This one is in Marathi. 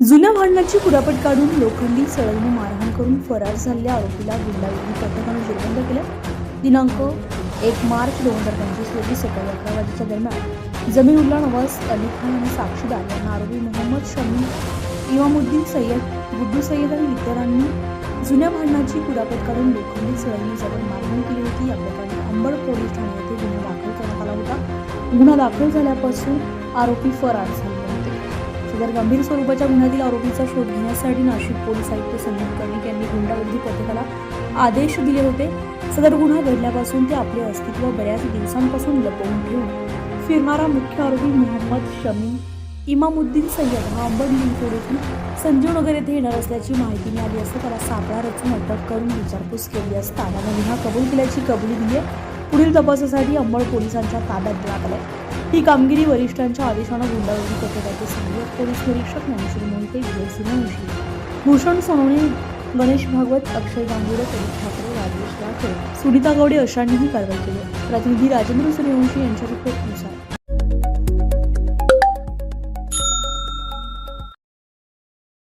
जुन्या भांडणाची कुरापट काढून लोखंडी सळईने मारहाण करून फरार झालेल्या आरोपीला गुंडागिरी पथकानं जेरबंद केलं दिनांक एक मार्च दोन हजार पंचवीस रोजी सकाळी अकरा वाजेच्या दरम्यान जमीउल्ला नवाज अली खान आणि साक्षीदार यांना आरोपी मोहम्मद शमी इमामुद्दीन सय्यद गुड्डू सय्यद आणि इतरांनी जुन्या भांडणाची कुरापत काढून लोखंडी सळईने जबर मारहाण केली होती. या प्रकरणी अंबड पोलीस ठाण्यात गुन्हा दाखल करण्यात आला होता. गुन्हा दाखल झाल्यापासून आरोपी फरार झाला. सदर गंभीर स्वरूपाच्या गुन्ह्यातील आरोपीचा शोध घेण्यासाठी नाशिक पोलीस आयुक्त संदीप कर्णिक यांनी गुंडाविरोधी पथकाला आदेश दिले होते. सदर गुन्हा घडल्यापासून ते आपले अस्तित्व बऱ्याच दिवसांपासून लपवून ठेवून फिरणारा मुख्य आरोपी मोहम्मद शमी इमामुद्दीन सय्यद हा अंबड लिंकोड येथून संजीव नगर येथे येणार असल्याची माहिती मिळाली असता त्याला सापळा रचून अटक करून विचारपूस केली असता त्यानं गुन्हा कबूल केल्याची कबुली दिली आहे पुढील तपासासाठी अंबड पोलिसांच्या ताब्यात देण्यात आलंय. ही कामगिरी वरिष्ठांच्या आदेशानं गुंडाळून पथकाचे सहाय्यक पोलीस निरीक्षक ज्ञानेश्वर मोहिते विजय सूर्यवंशी भूषण सोनवणे गणेश भागवत अक्षय गांगुडे प्रदीप ठाकरे राजेश राठोड सुनीता गवडे अशांनीही कारवाई केली. प्रतिनिधी राजेंद्र सूर्यवंशी यांच्या रिपोर्टनुसार